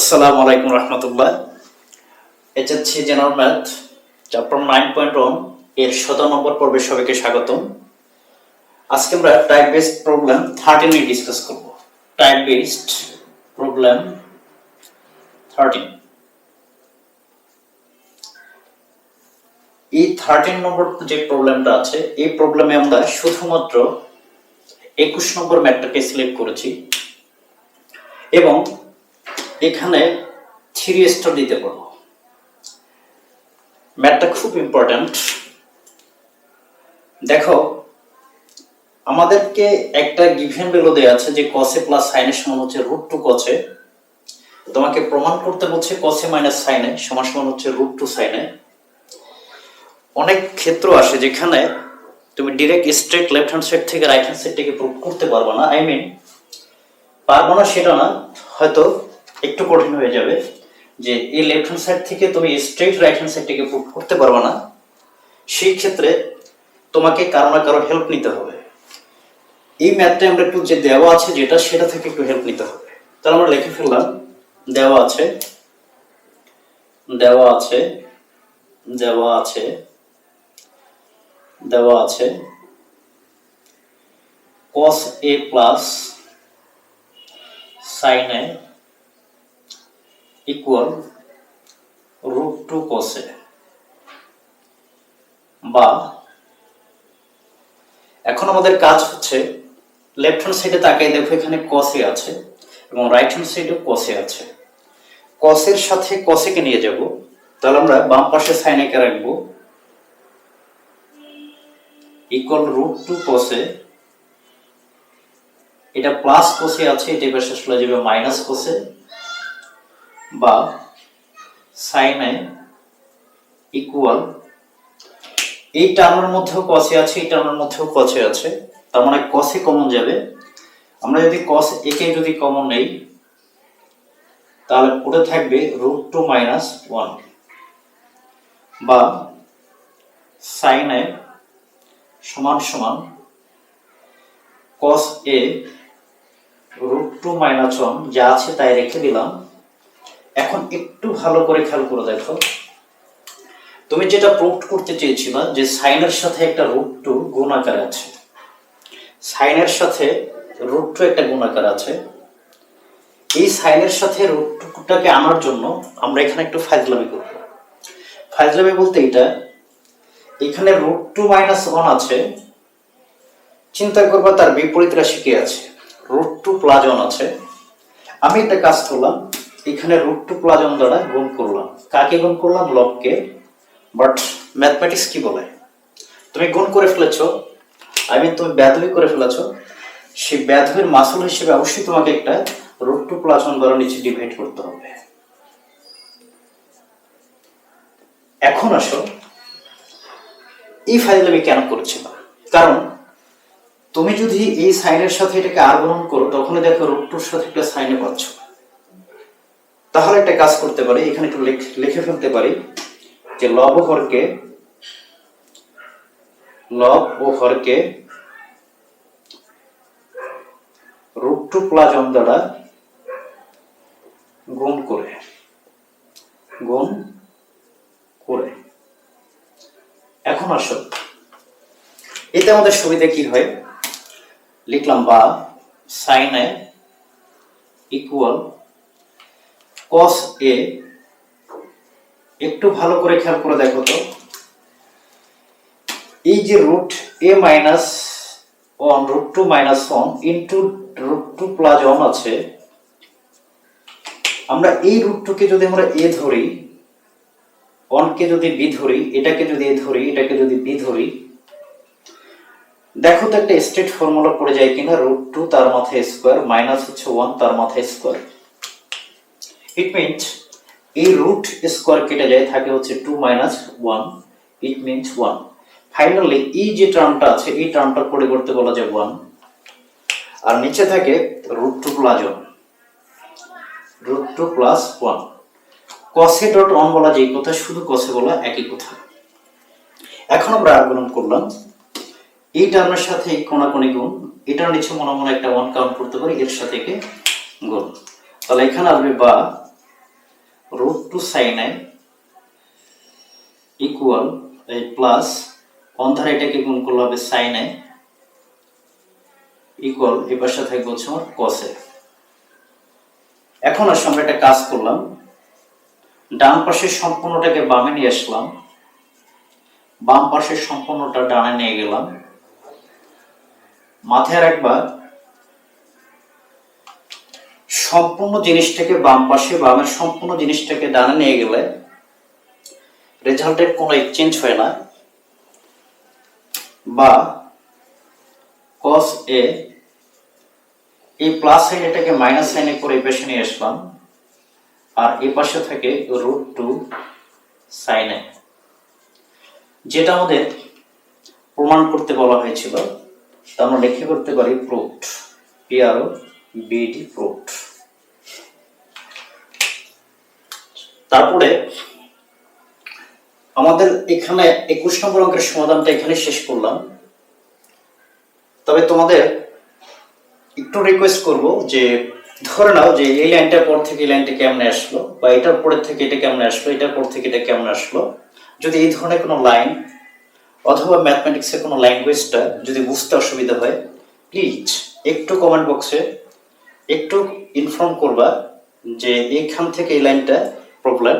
আসসালামু আলাইকুম রহমতুল্লাহ। HSC general math chapter nine point ওয়ানের শত নম্বর পর্বে সবাইকে স্বাগতম। আজকে আমরা type based problem thirteen discuss করব। টাইপ বেসড প্রবলেম থার্টিন এই থার্টিন নম্বর যে প্রবলেমটা আছে, এই প্রবলেমে আমরা শুধুমাত্র একুশ নম্বর ম্যাটটাকে সিলেক্ট করেছি এবং এখানে থ্রি স্টার দিতে পারব ম্যাথটা খুব ইম্পর্ট্যান্ট দেখো, আমাদেরকে একটা গিভেন ভ্যালু দেওয়া আছে যে কসে প্লাস সাইনের সমান হচ্ছে রুট টু কসে তোমাকে প্রমাণ করতে বলছে কসে মাইনাস সাইনে সমান সমান হচ্ছে রুট টু সাইনে অনেক ক্ষেত্র আসে যেখানে তুমি direct straight left hand side থেকে রাইট হ্যান্ড সাইডটাকে প্রুভ করতে পারবে না। আই মিন পারব না সেটা না, হয়তো একটু কঠিন হয়ে যাবে যে এই লেফট হ্যান্ড সাইড থেকে তুমি স্ট্রেট রাইট হ্যান্ড সাইডটাকে প্রুভ করতে পারবে না। সেই ক্ষেত্রে তোমাকে কারও না কারও হেল্প নিতে হবে। এই ম্যাথটা আমরা একটু যে দেওয়া আছে যেটা, সেটা থেকে একটু হেল্প নিতে হবে। তাহলে আমরা লিখে ফেললাম, দেওয়া আছে দেওয়া আছে দেওয়া আছে দেওয়া আছে, cos a plus sin a equal root two কসে বা এখন আমাদের কাজ হচ্ছে লেফট হ্যান্ড সাইডে তাকাই দেখো এখানে কসে আছে এবং রাইট হ্যান্ড সাইডেও কসে আছে। কসের সাথে কসেকে নিয়ে যাব। তাহলে আমরা বাম পাশে সাইনেকে রাখব। ইকুয়াল রুট টু কসে এটা প্লাস কোসে আছে, এটা এবার শেষ হয়ে যাবে মাইনাস কোসে বা সাইনে ইকুয়াল এই টার্মের মধ্যেও কসে আছে, এই টার্মের মধ্যেও কসে আছে, তার মানে কসে কমন যাবে। আমরা যদি কস একে যদি কমন নেই, তাহলে পড়ে থাকবে রুট টু মাইনাস ওয়ান বা সাইনে সমান সমান cos a root two minus one যা আছে তাই রেখে দিলাম। এখন একটু ভালো করে খেয়াল করে দেখো। তুমি যেটা প্রুভ করতে চেয়েছিলা যে সাইনের সাথে একটা রুট টু গুণ আকারে আছে। সাইনের সাথে রুট টু একটা গুণ আকার আছে। এই সাইনের সাথে রুট টুটাকে আনার জন্য আমরা এখানে একটু ফাইজলামি করব। ফাইজলামি বলতে এটা এখানে রুট টু মাইনাস ওয়ান আছে। চিন্তা করবা তার বিপরীত রাশি কি আছে? রুট টু প্লাস ওয়ান আছে। আমি একটা কাজ করলাম এখানে রুট টু প্লাস দ্বারা গুণ করলাম। কাকে গুণ করলাম? লবকে। বাট ম্যাথমেটিক্স কি বলে? তুমি গুণ করে ফেলেছো। আই মিন তুমি ব্যাধবি করে ফেলেছো। সেই ব্যাধবির মাসুল হিসেবে অবশ্যই তোমাকে একটা রুট টু প্লাস দ্বারা নিচে ডিভাইড করতে হবে। এখন আসো। এই ফাইল আমি কেন করেছিলাম? কারণ তুমি যদি এই সাইনের সাথে এটাকে আর গ্রহণ করো তখন দেখো রুট টুর সাথে একটা সাইনে পাচ্ছ। তাহলে একটা কাজ করতে পারি, এখানে একটু লিখে ফেলতে পারি যে লব ও হরকে লব ও হরকে রুট টু ওয়ান দ্বারা গুণ করে গুণ করে। এখন আসো। এতে আমাদের সুবিধা কি হয়? লিখলাম বা সাইন ইকুয়াল কস এ একটু ভালো করে খেয়াল করে দেখো তো। এই যে রুট এ minus one root two minus one into root two plus one আছে। আমরা এই রুটটুকে যদি আমরা এ ধরি ওয়ানকে যদি বি ধরি, এটাকে যদি এ ধরি, এটাকে যদি বি ধরি, দেখো তো একটা স্ট্রেট ফর্মুলা পড়ে যায় কিনা রুট টু তার মাথায় স্কোয়ার মাইনাস হচ্ছে ওয়ান তার মাথায় স্কোয়ার মিনস এই রুট স্কোয়ার কেটে যায়, থাকে হচ্ছে two minus one it means one finally এই যে টার্মটা আছে, এই টার্মটার পরিবর্তে বলা যায় ওয়ান আর নিচে থাকে root two plus one root two plus one কসে dot on বলা যে কথা, শুধু কসে বলা একই কথা। এখন আমরা আগুন করলাম, এই টার্মের সাথে কোনাকুনি গুণ, এটার নিচে মনে মনে একটা ওয়ান কাউন্ট করতে পারি, এর সাথে গুণ। তাহলে এখানে আসবে বা root two sine a equal এই প্লাস অন্ধার এটাকে গুণ করলে হবে সাইন এ ইকুয়াল এই পাশে থাকবে হচ্ছে আমার কসে এখন আসলে আমরা একটা কাজ করলাম। ডান পাশের সম্পূর্ণটাকে বামে নিয়ে আসলাম। বাম পাশের সম্পূর্ণটা ডানে নিয়ে গেলাম। মাথায় রাখবা সম্পূর্ণ জিনিসটাকে বাম পাশে বামের সম্পূর্ণ জিনিসটাকে ডানে নিয়ে গেলে রেজাল্টের কোনো এক্সচেঞ্জ হয় না। বা কস এ এই প্লাস সাইন এটাকে মাইনাস সাইনে করে এই পাশে নিয়ে আসলাম। আর এ পাশে থাকে রুট টু সাইনে যেটা আমাদের প্রমাণ করতে বলা হয়েছিল তা আমরা লিখে করতে পারি প্রুফড পিআরও বিডি প্রুফড তারপরে আমাদের এখানে একুশ নম্বর অঙ্কের সমাধানটা এখানে শেষ করলাম। তবে তোমাদের একটু রিকোয়েস্ট করব যে, ধরে নাও যে এই লাইনটার পর থেকে এই লাইনটা কেমনে আসলো বা এটার পরের থেকে এটা কেমনে আসলো, এটার পর থেকে এটা কেমনে আসলো। যদি এই ধরনের কোনো লাইন অথবা ম্যাথমেটিক্সের কোনো ল্যাঙ্গুয়েজটা যদি বুঝতে অসুবিধা হয় প্লিজ একটু কমেন্ট বক্সে একটু ইনফর্ম করবা যে এইখান থেকে এই লাইনটা প্রবলেম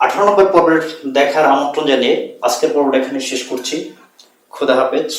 আঠারো নম্বর পর্বের দেখার আমন্ত্রণ জানিয়ে আজকের পর্বটা এখানে শেষ করছি। খুদা হাফেজ।